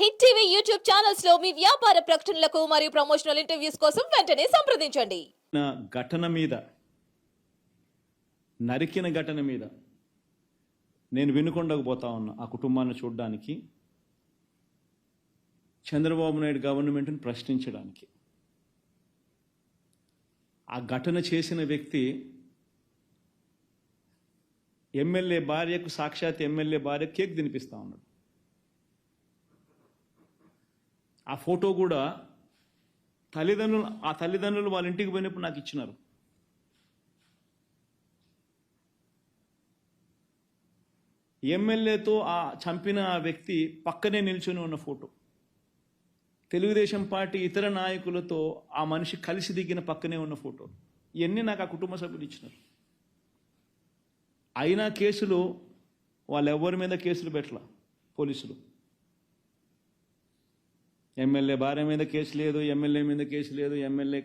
Hit TV YouTube ఛానల్స్లో మీ వ్యాపార ప్రకటనలకు మరియు ప్రమోషనల్ ఇంటర్వ్యూస్ కోసం వెంటనే సంప్రదించండి. నా ఘటన మీద నరికిన ఘటన మీద నేను వినుకొండకు పోతా ఉన్నా ఆ కుటుంబాన్ని చూడడానికి చంద్రబాబు నాయుడు గవర్నమెంట్ని ప్రశ్నించడానికి. ఆ ఘటన చేసిన వ్యక్తి ఎమ్మెల్యే భార్యకు సాక్షాత్ ఎమ్మెల్యే భార్య కేక్ తినిపిస్తా ఉన్నాడు. ఆ ఫోటో కూడా తల్లిదండ్రులు ఆ తల్లిదండ్రులు వాళ్ళ ఇంటికి పోయినప్పుడు నాకు ఇచ్చినారు. ఎమ్మెల్యేతో ఆ చంపిన ఆ వ్యక్తి పక్కనే నిల్చొని ఉన్న ఫోటో. తెలుగుదేశం పార్టీ ఇతర నాయకులతో ఆ మనిషి కలిసి దిగిన పక్కనే ఉన్న ఫోటో. ఇవన్నీ నాకు ఆ కుటుంబ సభ్యులు ఇచ్చినారు. అయినా కేసులు వాళ్ళు ఎవరి మీద కేసులు పెట్టలా? పోలీసులు. ఎమ్మెల్యే భార్య మీద కేసు లేదు ఎమ్మెల్యే మీద కేసు లేదు ఎమ్మెల్యే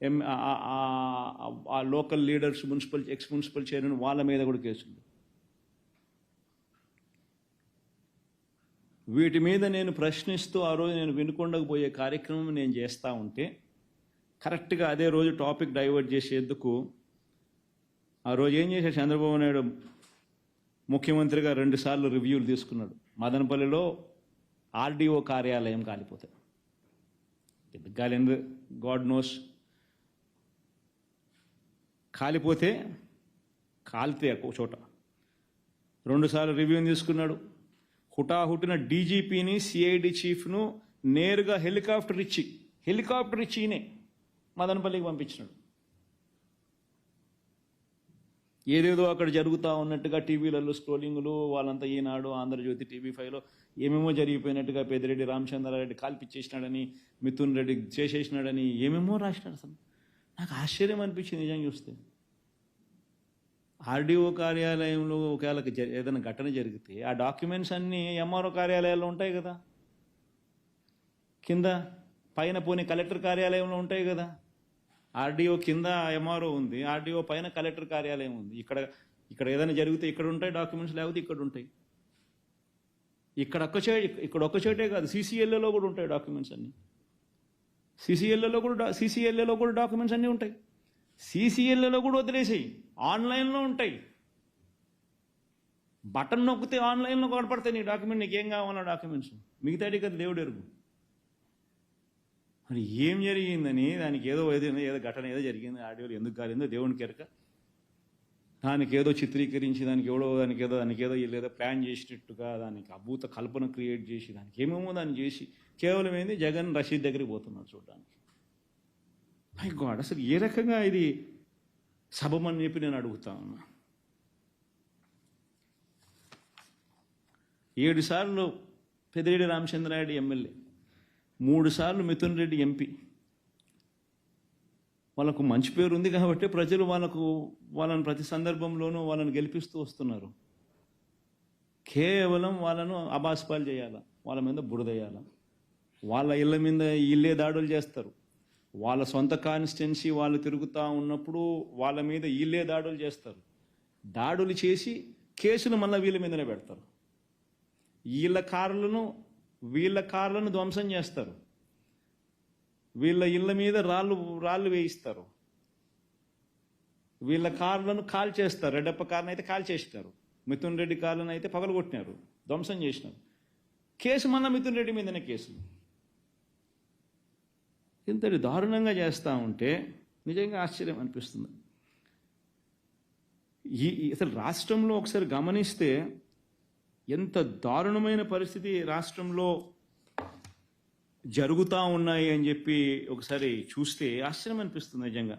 ఎం ఆ- local leaders municipal ex municipal chairman వాళ్ళ మీద కూడా కేసులు వీటి మీద నేను ప్రశ్నిస్తూ ఆ రోజు నేను వినుకొండకపోయే కార్యక్రమం నేను చేస్తూ ఉంటే కరెక్ట్గా అదే రోజు టాపిక్ డైవర్ట్ చేసేందుకు ఆ రోజు ఏం చేశాడు చంద్రబాబు నాయుడు? ముఖ్యమంత్రిగా రెండుసార్లు రివ్యూలు తీసుకున్నాడు. మదనపల్లిలో ఆర్డీఓ కార్యాలయం కాలిపోతాయి గాలి గాడ్ నోస్ కాలిపోతే కాలితే ఒక చోట. రెండుసార్లు రివ్యూని తీసుకున్నాడు. హుటాహుటిన డీజీపీని సిఐడి చీఫ్ను నేరుగా హెలికాప్టర్ ఇచ్చి హెలికాప్టర్ ఇచ్చి ఈయనే మదనపల్లికి పంపించినాడు. ఏదేదో అక్కడ జరుగుతూ ఉన్నట్టుగా టీవీలలో స్క్రోలింగ్లు వాళ్ళంతా ఈనాడు ఆంధ్రజ్యోతి టీవీ ఫైవ్లో ఏమేమో జరిగిపోయినట్టుగా పెద్దిరెడ్డి రామచంద్రారెడ్డి కాల్పిచ్చేసినాడని మిథున్ రెడ్డి చేసేసినాడని ఏమేమో రాసినాడు అసలు. నాకు ఆశ్చర్యం అనిపించింది నిజంగా చూస్తే. ఆర్డీఓ కార్యాలయంలో ఒకవేళ జ- ఏదైనా ఘటన జరిగితే ఆ డాక్యుమెంట్స్ అన్నీ ఎంఆర్ఓ కార్యాలయాల్లో ఉంటాయి కదా. కింద పైన పోనీ కలెక్టర్ కార్యాలయంలో ఉంటాయి కదా. ఆర్డీఓ కింద ఎంఆర్ఓ ఉంది ఆర్డీఓ పైన కలెక్టర్ కార్యాలయం ఉంది. ఇక్కడ ఇక్కడ ఏదైనా జరిగితే ఇక్కడ ఉంటాయి డాక్యుమెంట్స్ లేకపోతే ఇక్కడ ఉంటాయి. ఇక్కడ ఒక్క చే ఇక్కడ ఒక్క చోటే కాదు సీసీఎల్ఏలో కూడా ఉంటాయి డాక్యుమెంట్స్ అన్నీ. సీసీఎల్ఏలో కూడా సీసీఎల్ఏలో కూడా డాక్యుమెంట్స్ అన్నీ ఉంటాయి. సీసీఎల్ఏలో కూడా వదిలేసేయి ఆన్లైన్లో ఉంటాయి. బటన్ నొక్కితే ఆన్లైన్లో కనపడతాయి నీ డాక్యుమెంట్ నీకేం కావాలన్నా డాక్యుమెంట్స్. మిగతాడి కదా దేవుడు ఎరుగు. మరి ఏం జరిగిందని దానికి ఏదో ఏదో ఏదో ఘటన ఏదో జరిగింది ఆడియోలు ఎందుకు కాలేదో దేవుని కెరక. దానికి ఏదో చిత్రీకరించి దానికి ఎవడో దానికి ఏదో దానికి ఏదో లేదో ప్లాన్ చేసినట్టుగా దానికి అభూత కల్పన క్రియేట్ చేసి దానికి ఏమేమో దాన్ని చేసి కేవలం ఏంది? జగన్ రషీద్ దగ్గరికి పోతున్నారు చూడడానికి. మై గాడ్ అసలు ఏ రకంగా ఇది సబమని చెప్పి నేను అడుగుతా ఉన్నా. ఏడు సార్లు పెదిరెడ్డి రామచంద్రారెడ్డి ఎమ్మెల్యే. మూడుసార్లు మిథున్ రెడ్డి ఎంపీ. వాళ్ళకు మంచి పేరు ఉంది కాబట్టి ప్రజలు వాళ్ళకు వాళ్ళని ప్రతి సందర్భంలోనూ వాళ్ళని గెలిపిస్తూ వస్తున్నారు. కేవలం వాళ్ళను అబాస్పాలు చేయాలా? వాళ్ళ మీద బురదయ్యాల వాళ్ళ ఇళ్ళ మీద ఇల్లే దాడులు చేస్తారు. వాళ్ళ సొంత కాన్స్టిట్యున్సీ వాళ్ళు తిరుగుతూ ఉన్నప్పుడు వాళ్ళ మీద ఇల్లే దాడులు చేస్తారు. దాడులు చేసి కేసులు మళ్ళీ వీళ్ళ మీదనే పెడతారు. వీళ్ళ కార్లను వీళ్ళ కార్లను ధ్వంసం చేస్తారు. వీళ్ళ ఇళ్ళ మీద రాళ్ళు రాళ్ళు వేయిస్తారు. వీళ్ళ కార్లను కాల్ చేస్తారు. రెడ్డప్ప కార్ని అయితే కాల్ చేసినారు. మిథున్ రెడ్డి కార్లను అయితే పగలగొట్టినారు. ధ్వంసం చేసినారు. కేసు మన మిథున్ రెడ్డి మీదనే కేసు. ఇంతటి దారుణంగా చేస్తూ ఉంటే నిజంగా ఆశ్చర్యం అనిపిస్తుంది. ఈ ఈ- అసలు రాష్ట్రంలో ఒకసారి గమనిస్తే ఎంత దారుణమైన పరిస్థితి రాష్ట్రంలో జరుగుతూ ఉన్నాయి అని చెప్పి ఒకసారి చూస్తే ఆశ్చర్యం అనిపిస్తుంది నిజంగా.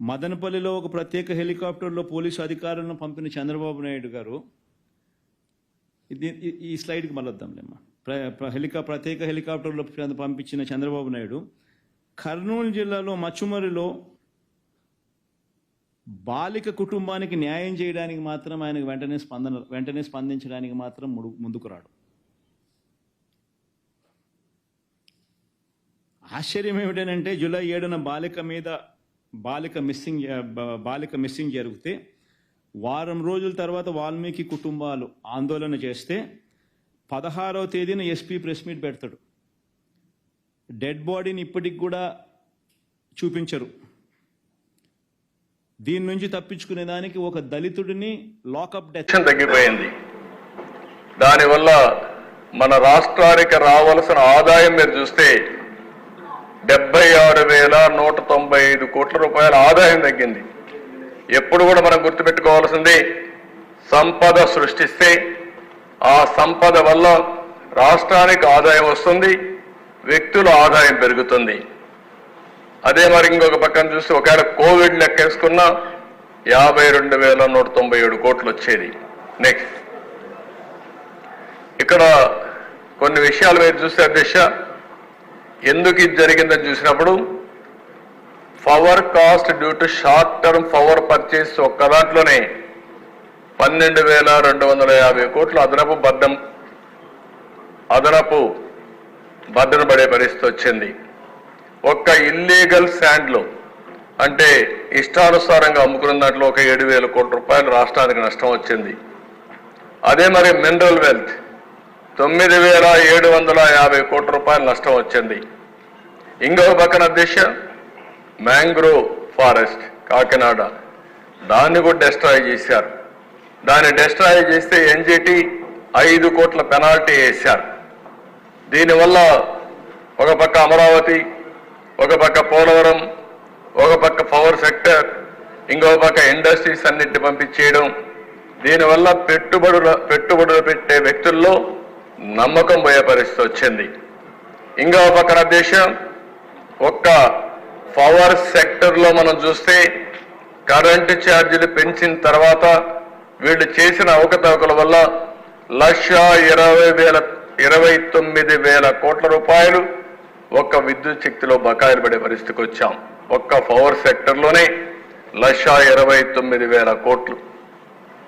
మదనపల్లిలో ఒక ప్రత్యేక హెలికాప్టర్లో పోలీసు అధికారులను పంపిన చంద్రబాబు నాయుడు గారు ఇది ఈ- స్లైడ్కి మళ్ళద్దాంలేమ్మా. ప్ర హెలికా ప్రత్యేక హెలికాప్టర్లో పంపించిన చంద్రబాబు నాయుడు కర్నూలు జిల్లాలో మచ్చుమరిలో బాలిక కుటుంబానికి న్యాయం చేయడానికి మాత్రం ఆయనకు వెంటనే స్పందన వెంటనే స్పందించడానికి మాత్రం ముడు- ముందుకు రాడు. ఆశ్చర్యం ఏమిటంటే జూలై ఏడున బాలిక మీద బాలిక మిస్సింగ్ బాలిక మిస్సింగ్ జరిగితే వారం రోజుల తర్వాత వాల్మీకి కుటుంబాలు ఆందోళన చేస్తే పదహారవ తేదీన ఎస్పీ ప్రెస్ మీట్ పెడతాడు. డెడ్ బాడీని ఇప్పటికి కూడా చూపించరు. దీని నుంచి తప్పించుకునే దానికి ఒక దళితుడిని లాకప్ డెత్ పెన్షన్ తగ్గిపోయింది. దానివల్ల మన రాష్ట్రానికి రావాల్సిన ఆదాయం మీరు చూస్తే డెబ్బై ఆరు వేల నూట తొంభై ఐదు కోట్ల రూపాయల ఆదాయం తగ్గింది. ఎప్పుడు కూడా మనం గుర్తుపెట్టుకోవాల్సింది సంపద సృష్టిస్తే ఆ సంపద వల్ల రాష్ట్రానికి ఆదాయం వస్తుంది వ్యక్తుల ఆదాయం పెరుగుతుంది. అదే మరి ఇంకొక పక్కన చూస్తే ఒకవేళ కోవిడ్ లెక్కేసుకున్నా యాభై రెండు వేల నూట తొంభై ఏడు కోట్లు వచ్చేది. నెక్స్ట్ ఇక్కడ కొన్ని విషయాలు మీరు చూస్తే అధ్యక్ష ఎందుకు ఇది జరిగిందని చూసినప్పుడు power cost due to short term power purchase ఒక్క దాంట్లోనే పన్నెండు వేల రెండు వందల యాభై కోట్లు అదనపు బద్దం అదనపు బద్దన పడే పరిస్థితి వచ్చింది. ఒక్క ఇల్లీగల్ శాండ్లో అంటే ఇష్టానుసారంగా అమ్ముకున్న దాంట్లో ఒక ఏడు వేల కోట్ల రూపాయలు రాష్ట్రానికి నష్టం వచ్చింది. అదే మరి మినరల్ వెల్త్ తొమ్మిది వేల ఏడు వందల యాభై కోట్ల రూపాయలు నష్టం వచ్చింది. ఇంకొక పక్కన దిశ మ్యాంగ్రోవ్ ఫారెస్ట్ కాకినాడ. దాన్ని కూడా డెస్ట్రాయ్ చేశారు. దాన్ని డెస్ట్రాయ్ చేస్తే ఎన్జిటి ఐదు కోట్ల పెనాల్టీ వేశారు. దీనివల్ల ఒక పక్క అమరావతి ఒక పక్క పోలవరం ఒక పక్క పవర్ సెక్టర్ ఇంకో పక్క ఇండస్ట్రీస్ అన్నింటిని పంపించేయడం. దీనివల్ల పెట్టుబడుల పెట్టుబడులు పెట్టే వ్యక్తుల్లో నమ్మకం పోయే పరిస్థితి వచ్చింది. ఇంకో పక్కన దేశం ఒక్క పవర్ సెక్టర్లో మనం చూస్తే కరెంటు ఛార్జీలు పెంచిన తర్వాత వీళ్ళు చేసిన అవకతవకల వల్ల లక్ష ఇరవై వేల ఇరవై తొమ్మిది వేల కోట్ల రూపాయలు ఒక్క విద్యుత్ శక్తిలో బకాయిలు పడే పరిస్థితికి వచ్చాం. ఒక్క పవర్ సెక్టర్లోనే లక్ష ఇరవై తొమ్మిది వేల కోట్లు.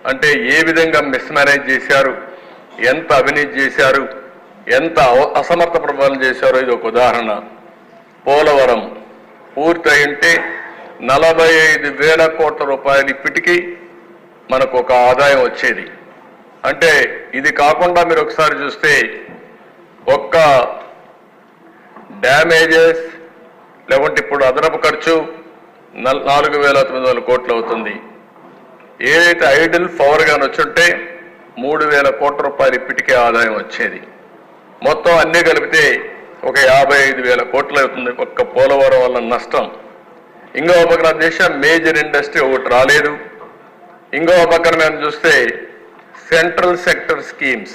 అంటే ఏ విధంగా మిస్మేనేజ్ చేశారు? ఎంత అవినీతి చేశారు? ఎంత అవ- అసమర్థ ప్రభావం చేశారో ఇది ఒక ఉదాహరణ. పోలవరం పూర్తయింటే నలభై ఐదు వేల కోట్ల రూపాయలు ఇప్పటికీ మనకు ఒక ఆదాయం వచ్చేది. అంటే ఇది కాకుండా మీరు ఒకసారి చూస్తే ఒక్క డ్యామేజెస్ లేకుంటే ఇప్పుడు అదనపు ఖర్చు నల్- నాలుగు వేల తొమ్మిది వందల కోట్లు అవుతుంది. ఏదైతే ఐడిల్ పవర్ గాని వచ్చుంటే మూడు వేల కోట్ల రూపాయలు ఇప్పటికే ఆదాయం వచ్చేది. మొత్తం అన్నీ కలిపితే ఒక యాభై ఐదు వేల కోట్లు అవుతుంది. ఒక్క పోలవరం వల్ల నష్టం. ఇంకో పక్కన దేశం మేజర్ ఇండస్ట్రీ ఒకటి రాలేదు. ఇంకో పక్కన మేము చూస్తే సెంట్రల్ సెక్టర్ స్కీమ్స్.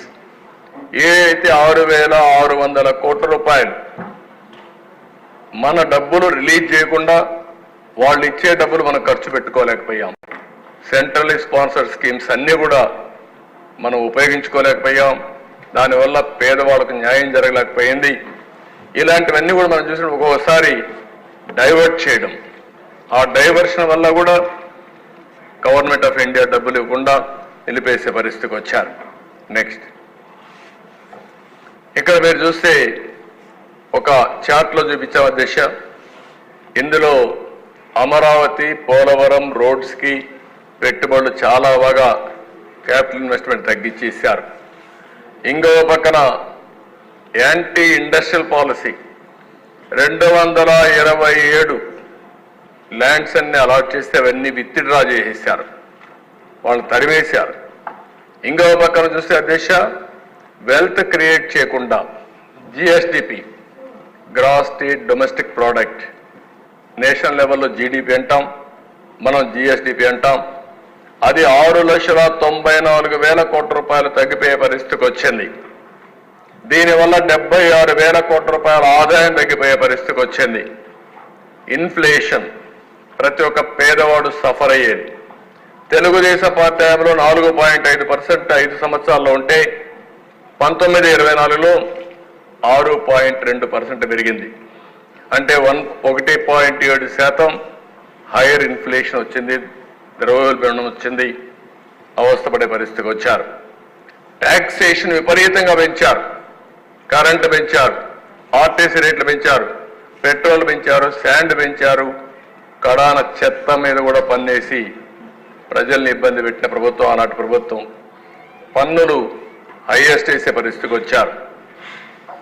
ఏదైతే ఆరు వేల ఆరు వందల కోట్ల రూపాయలు మన డబ్బులు రిలీజ్ చేయకుండా వాళ్ళు ఇచ్చే డబ్బులు మనం ఖర్చు పెట్టుకోలేకపోయాం. సెంట్రల్ స్పాన్సర్ స్కీమ్స్ అన్నీ కూడా మనం ఉపయోగించుకోలేకపోయాం. దానివల్ల పేదవాళ్ళకు న్యాయం జరగలేకపోయింది. ఇలాంటివన్నీ కూడా మనం చూసిన ఒక్కొక్కసారి డైవర్ట్ చేయడం. ఆ డైవర్షన్ వల్ల కూడా గవర్నమెంట్ ఆఫ్ ఇండియా డబ్బులు ఇవ్వకుండా నిలిపేసే పరిస్థితికి వచ్చారు. నెక్స్ట్. ఇక్కడ మీరు చూస్తే ఒక చార్ట్లో చూపించాం దిశ ఇందులో అమరావతి పోలవరం రోడ్స్కి పెట్టుబడులు చాలా బాగా క్యాపిటల్ ఇన్వెస్ట్మెంట్ తగ్గించేశారు. ఇంకో పక్కన యాంటీ ఇండస్ట్రియల్ పాలసీ. రెండు వందల ఇరవై ఏడు ల్యాండ్స్ అన్ని అలాట్ చేస్తే అవన్నీ విత్డ్రా చేసేసారు వాళ్ళు తరివేశారు ఇంకో పక్కన చూస్తే అధ్యక్ష వెల్త్ క్రియేట్ చేయకుండా GSDP gross state domestic product. National లెవెల్లో జీడిపి అంటాం మనం జిఎస్డిపి అంటాం. అది ఆరు లక్షల తొంభై నాలుగు వేల కోట్ల రూపాయలు తగ్గిపోయే పరిస్థితికి వచ్చింది. దీనివల్ల డెబ్బై ఆరు వేల కోట్ల రూపాయల ఆదాయం తగ్గిపోయే పరిస్థితికి వచ్చింది. ఇన్ఫ్లేషన్. ప్రతి ఒక్క పేదవాడు సఫర్ అయ్యేది. తెలుగుదేశం పార్టీ నాలుగు పాయింట్ ఐదు పర్సెంట్ ఐదు సంవత్సరాల్లో ఉంటే పంతొమ్మిది ఇరవై నాలుగులో ఆరు పాయింట్ రెండు పర్సెంట్ పెరిగింది. అంటే వన్ ఒకటి పాయింట్ ఏడు శాతం హైయర్ ఇన్ఫ్లేషన్ వచ్చింది ద్రవ్యోల్బణం వచ్చింది అవస్థపడే పరిస్థితికి వచ్చారు. ట్యాక్సేషన్ విపరీతంగా పెంచారు. కరెంటు పెంచారు ఆర్టీసీ రేట్లు పెంచారు పెట్రోల్ పెంచారు శాండ్ పెంచారు. కడాన చెత్త మీద కూడా పన్నేసి ప్రజల్ని ఇబ్బంది పెట్టిన ప్రభుత్వం ఆనాటి ప్రభుత్వం పన్నులు హైయెస్ట్ వేసే పరిస్థితికి వచ్చారు.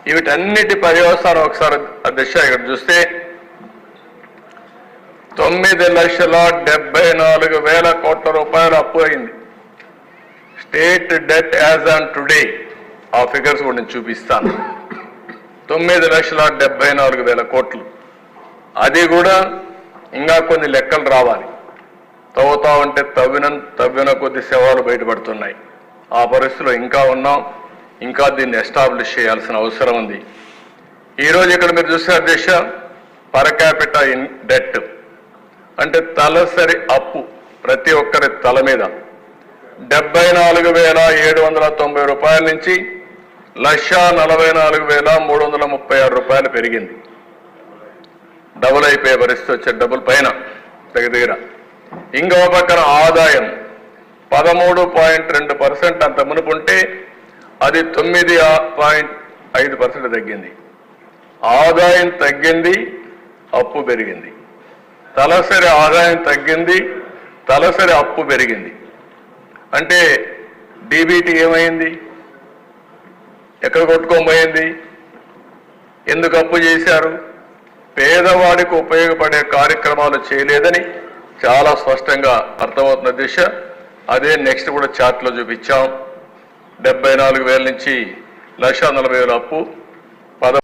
వీటన్నిటి పర్యవసానం ఒకసారి దిశ ఇక్కడ చూస్తే తొమ్మిది లక్షల డెబ్బై నాలుగు వేల కోట్ల రూపాయలు అప్పు అయింది. State debt as on today ఆ ఫిగర్స్ కూడా నేను చూపిస్తాను. తొమ్మిది లక్షల డెబ్బై నాలుగు వేల కోట్లు. అది కూడా ఇంకా కొన్ని లెక్కలు రావాలి. తవ్వుతా ఉంటే తవ్విన తవ్విన కొద్ది సేవలు బయటపడుతున్నాయి. ఆ పరిస్థితిలో ఇంకా ఉన్నాం. ఇంకా దీన్ని ఎస్టాబ్లిష్ చేయాల్సిన అవసరం ఉంది. ఈరోజు ఇక్కడ మీరు చూసారు దేశ పర్ క్యాపిటల్ ఇన్ డెట్ అంటే తలసరి అప్పు ప్రతి ఒక్కరి తల మీద. డెబ్బై నాలుగు వేల ఏడు వందల తొంభై రూపాయల నుంచి లక్ష నలభై నాలుగు వేల మూడు వందల ముప్పై ఆరు రూపాయలు పెరిగింది. డబుల్ అయిపోయే పరిస్థితి వచ్చే డబుల్ పైన దగ్గర దగ్గర. ఇంకో పక్కన ఆదాయం పదమూడు పాయింట్ రెండు పర్సెంట్ అంత మునుపు ఉంటే అది తొమ్మిది పాయింట్ ఐదు పర్సెంట్ తగ్గింది. ఆదాయం తగ్గింది అప్పు పెరిగింది. తలసరి ఆదాయం తగ్గింది తలసరి అప్పు పెరిగింది. అంటే డీబీటీ ఏమైంది? ఎక్కడ కొట్టుకోబోయింది? ఎందుకు అప్పు చేశారు? పేదవాడికి ఉపయోగపడే కార్యక్రమాలు చేయలేదని చాలా స్పష్టంగా అర్థమవుతున్న దిశ. అదే నెక్స్ట్ కూడా చార్ట్లో చూపించాం. డెబ్బై నాలుగు వేల నుంచి లక్ష నలభై వేల అప్పు. పద